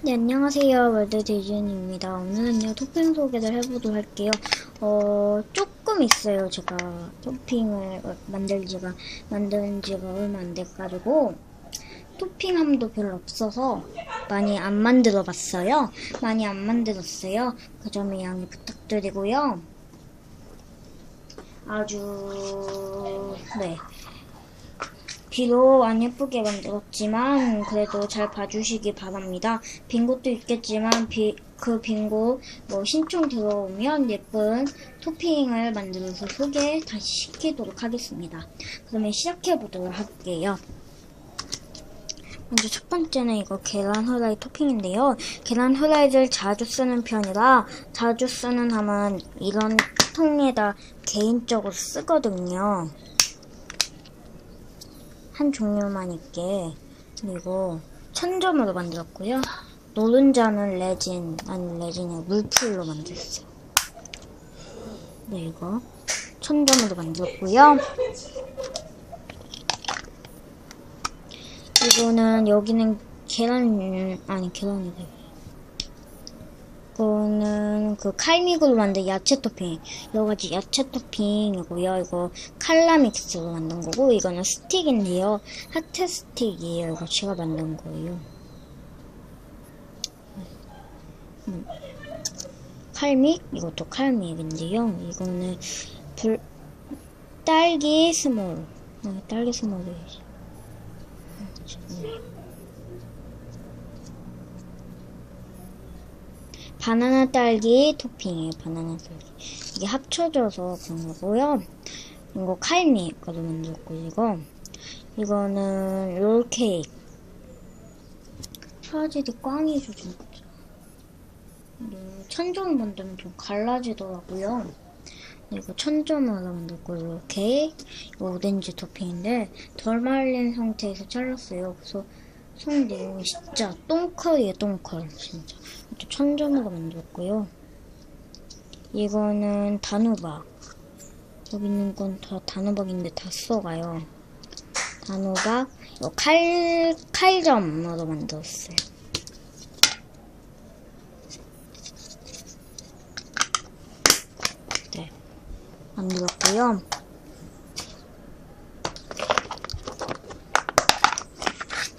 네, 안녕하세요. 월드디즈니입니다. 오늘은요, 토핑 소개를 해보도록 할게요. 어, 조금 있어요. 제가 토핑을 만들 지가, 만든 지가 얼마 안 돼가지고, 토핑함도 별로 없어서 많이 안 만들어 봤어요. 많이 안 만들었어요. 그 점에 양해 부탁드리고요. 아주, 네. 비록 안 예쁘게 만들었지만 그래도 잘 봐주시기 바랍니다. 빈 곳도 있겠지만 비, 그 빈 곳 뭐 신청 들어오면 예쁜 토핑을 만들어서 소개 다시 시키도록 하겠습니다. 그러면 시작해 보도록 할게요. 먼저 첫 번째는 이거 계란 후라이 토핑인데요. 계란 후라이를 자주 쓰는 편이라 자주 쓰는 함은 이런 통에다 개인적으로 쓰거든요. 한 종류만 있게 그리고 천점으로 만들었고요. 노른자는 레진 아니 레진이 물풀로 만들었어요. 네 이거 천점으로 만들었고요. 이거는 여기는 계란 아니 계란이래. 이거는 그 칼믹으로 만든 야채 토핑 여러 가지 야채 토핑이고요. 이거 칼라믹스로 만든 거고 이거는 스틱인데요. 하트 스틱이에요. 이거 제가 만든 거예요. 음. 칼믹 이것도 칼믹인데요. 이거는 불 딸기 스몰 어, 딸기 스몰이에요. 바나나 딸기 토핑이에요. 바나나 딸기. 이게 합쳐져서 그런 거고요. 이거 칼미 거도 만들었고 이거 이거는 롤 케이크. 사라질이 꽝이죠 진짜. 천점 만들면 좀 갈라지더라고요. 이거 천점으로 만들고 이렇게 이거 오렌지 토핑인데 덜 말린 상태에서 잘랐어요. 그래서 손 내용이 진짜 똥컬이에요 똥컬 진짜. 또 천점으로 만들었고요. 이거는 단호박. 여기 있는 건 다 단호박인데 다 썩어요. 단호박, 칼, 칼점으로 만들었어요. 네. 만들었고요.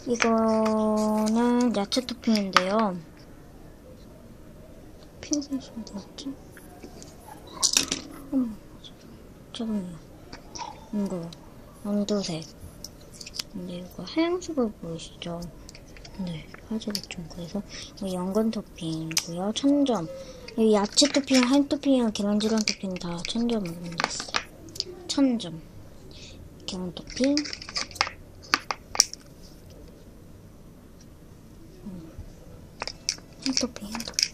이거는 야채 토핑인데요. 핀셋이 어디였지? 음, 잠깐만요. 이거, 연두색. 근데 이거 하얀색으로 보이시죠? 네, 화질이 좀 그래서 연근 토핑이고요. 천점. 이 야채 토핑, 한 토핑이랑 계란지랑 토핑 다 천점으로 만들었어요. 천점. 계란 토핑. 한 토핑, 한 토핑.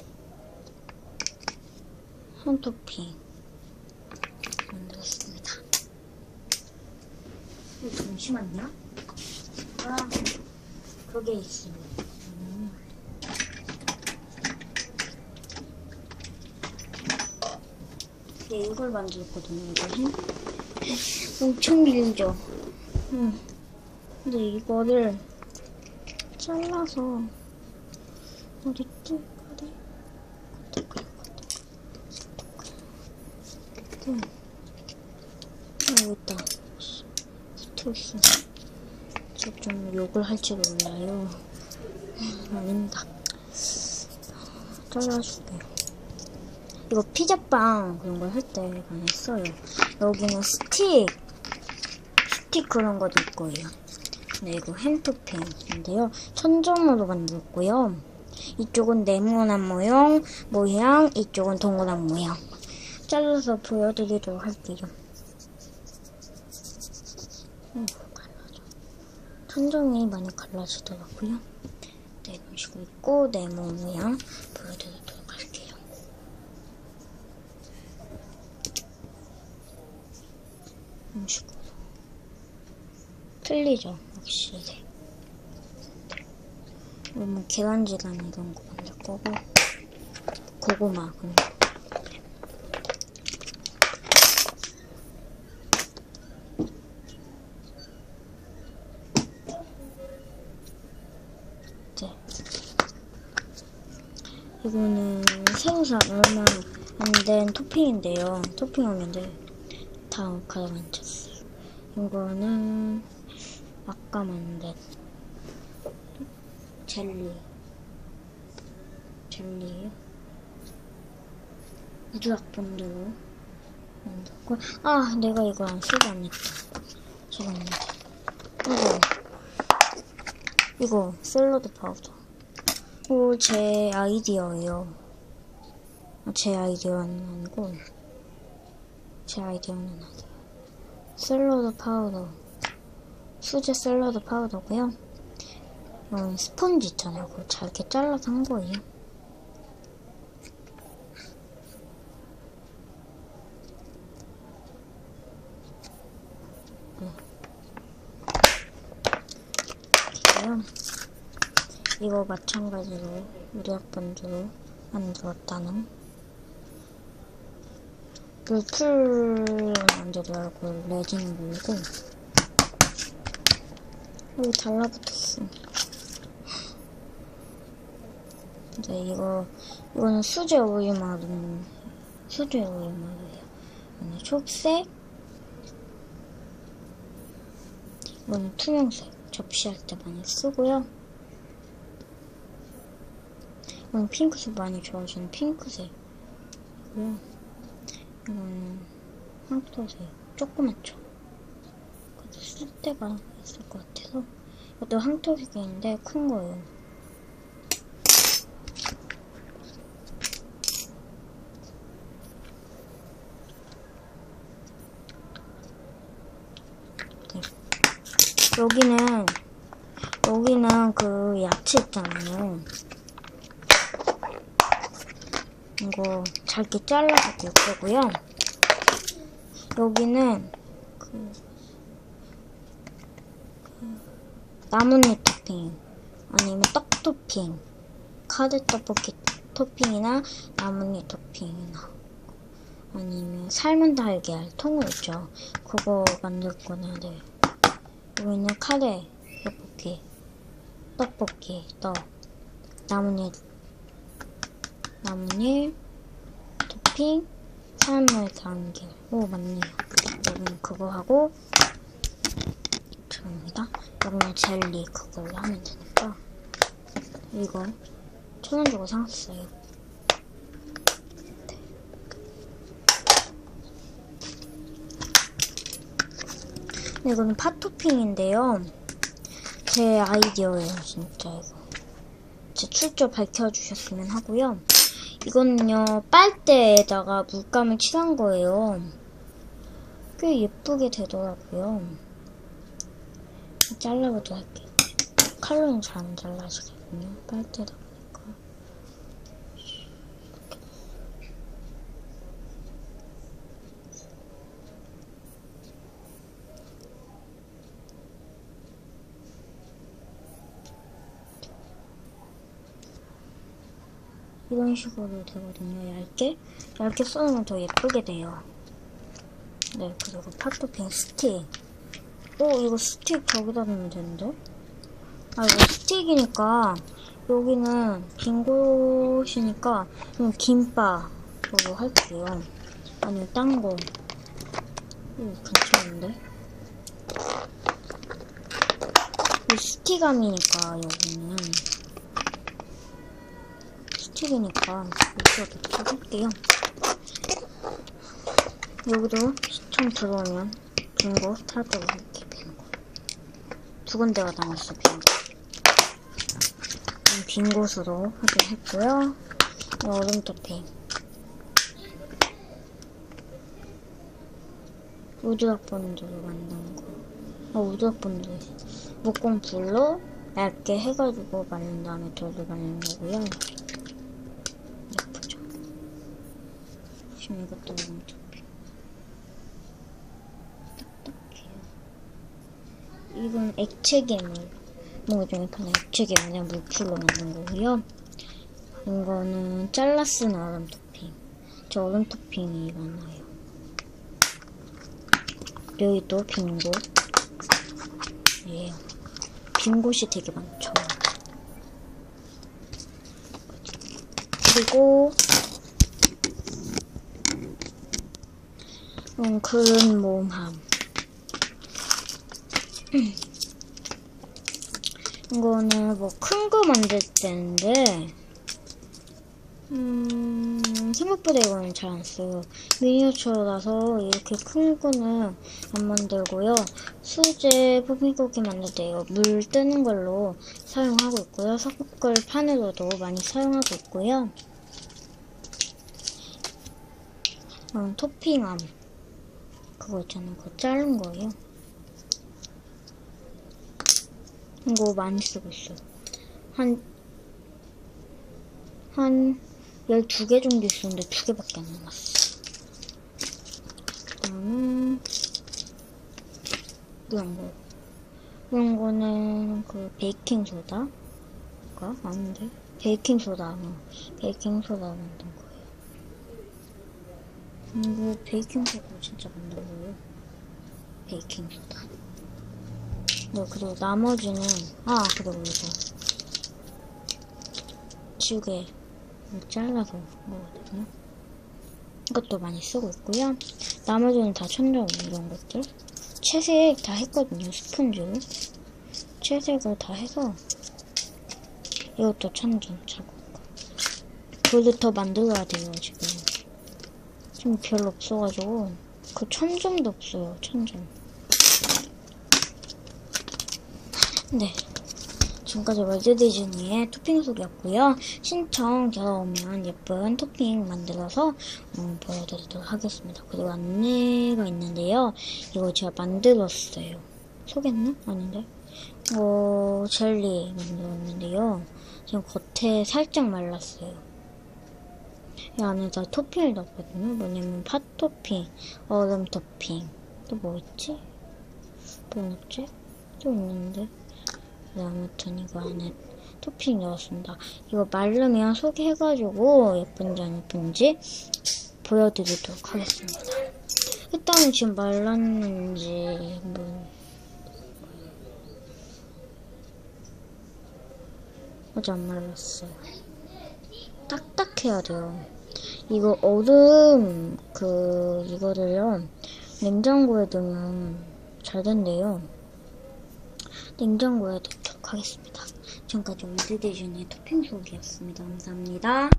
한 토핑 만들었습니다. 어, 잠시만요. 아, 그게 있습니다. 음. 네, 이걸 만들었거든요. 이거는 엄청 길죠. 음. 근데 이거를 잘라서 어 딨지? 어디? 음. 아, 여기 있다. 붙어있어. 저좀 욕을 할지 몰라요. 아닙니다. 잘라줄게요. 이거 피자빵 그런 걸할때 많이 써요. 여기는 스틱. 스틱 그런 것도 있고요. 네, 이거 햄토핑인데요. 천점으로 만들었고요. 이쪽은 네모난 모양, 모양, 이쪽은 동그란 모양. 잘라서 보여드리도록 할게요. 음. 천정이 많이 갈라지더라고요. 네, 이런 식으로 있고, 네모 모양 보여드리도록 할게요. 이런 식으로. 틀리죠, 확실히. 그러면 계란지단 이런 거 만들 거고, 고구마, 그런 이거는 새우살 얼마 안 된 토핑인데요. 토핑하면 돼. 다 가져앉혔어요. 이거는 아까 만든 젤리. 젤리요. 우주학본드로 만들고 아 내가 이거 안 쓰고 안 했다. 잠깐만. 이거 이거 샐러드 파우더. 이거 제 아이디어예요. 아, 제 아이디어는 아니고 제 아이디어는 아니에요. 샐러드 파우더. 수제 샐러드 파우더고요. 이건 스펀지 있잖아요. 그걸 잘게 잘라서 한 거예요. 이고요. 이거 마찬가지로 우리 학번들로 만들었다는 물풀 만들더라고 레진 물고 여기 달라붙었어 근데 이거 이거는 수제 오일마른 수제 오일마르예요 이거는 초록색 이거는 투명색 접시할 때 많이 쓰고요 이건 핑크색 많이 좋아하시는 핑크색 이고요. 이거는 황토색 조그맣죠. 그래도 쓸 때가 있을 것 같아서 이것도 황토색인데 큰 거예요. 네. 여기는 여기는 그 야채 있잖아요. 이거 잘게 잘라서 될 거고요. 여기는 그, 그 나뭇잎 토핑 아니면 떡 토핑 카드 떡볶이 토핑이나 나뭇잎 토핑이나 아니면 삶은 달걀 통을 있죠. 그거 만들 거나 네. 여기는 카레 떡볶이 떡볶이 떡 나뭇잎 나뭇잎, 토핑, 삶을 담길. 오, 맞네요. 여기는 그거 하고, 들어옵니다. 여기는 젤리 그걸로 하면 되니까. 이거, 천 원 주고 샀어요. 네. 네, 이거는 팥토핑인데요. 제 아이디어예요, 진짜 이거. 제 출처 밝혀주셨으면 하고요. 이거는요, 빨대에다가 물감을 칠한 거예요. 꽤 예쁘게 되더라고요. 잘라보도록 할게요. 칼로는 잘 안 잘라지거든요. 빨대다 보 이런 식으로 되거든요. 얇게 얇게 썰으면 더 예쁘게 돼요. 네 그리고 팥토핑 스틱. 오 이거 스틱 저기다 넣으면 되는데? 아 이거 스틱이니까 여기는 빈 곳이니까 좀 김밥으로 할게요. 아니면 딴 거. 이거 괜찮은데? 이 스틱감이니까 여기는. 스틱이니까 이렇게 펴볼게요. 여기도 시청 들어오면 빙고 타도록 이렇게 빙고 두 군데가 남았어 빙고 빈 곳으로 하기로 했고요. 이 얼음 토핑 우주학번들로 만든 거 아, 우주학번들 목공 불로 얇게 해가지고 말린 다음에 돌을 말리는 거고요. 예쁘죠? 지금 이것도 좋게. 딱딱해요. 이건 액체 괴물. 뭔가 좀 약간 액체 괴물이나 물풀로 만든 거고요. 이거는 잘라 쓴 얼음 토핑. 저 얼음 토핑이 많아요. 여기 또 빈 곳. 예. 빈 곳이 되게 많죠. 그리고 음, 큰 모함. 이거는 뭐 큰 거 만들 때인데, 음, 생각보다 이거는 잘 안 써요. 미니어처라서 이렇게 큰 거는 안 만들고요. 수제 뽀미고기 만들 때요. 물 뜨는 걸로 사용하고 있고요. 석굴 판으로도 많이 사용하고 있고요. 음, 토핑함. 그거 있잖아요. 그거 자른 거예요. 이거 많이 쓰고 있어요. 한, 한 12개 정도 있었는데 2개밖에 안 남았어. 그 다음에, 이런 거. 이런 거는 그 베이킹소다? 가? 아닌데? 베이킹소다. 어. 베이킹소다 만든 거예요. 이거 베이킹소다 진짜 거예요. 베이킹소다. 네, 그리고 나머지는, 아, 그리고 이거. 지우개 잘라서 먹거든요. 이것도 많이 쓰고 있고요. 나머지는 다 천정 이런 것들. 채색 다 했거든요, 스펀지로. 채색을 다 해서. 이것도 천정. 그래도 더 만들어야 돼요, 지금. 지금 별로 없어가지고. 그 천점도 없어요, 천점. 네. 지금까지 월드 디즈니의 토핑 소개였고요. 신청 들어오면 예쁜 토핑 만들어서 음, 보여드리도록 하겠습니다. 그리고 안내가 있는데요. 이거 제가 만들었어요. 소개했나? 아닌데? 어, 젤리 만들었는데요. 지금 겉에 살짝 말랐어요. 이 안에다 토핑을 넣었거든요. 뭐냐면 팥 토핑, 얼음 토핑, 또 뭐 있지? 뭐 넣었지? 또 있는데. 네, 아무튼 이거 안에 토핑 넣었습니다. 이거 마르면 소개해가지고 예쁜지 안 예쁜지 보여드리도록 하겠습니다. 일단은 지금 말랐는지 뭐 아직 안 말랐어요. 딱딱 해야 돼요. 이거 얼음 그 이거를요 냉장고에 넣으면 잘 된대요. 냉장고에 넣도록 하겠습니다. 지금까지 올드디즈니 토핑 소개였습니다. 감사합니다.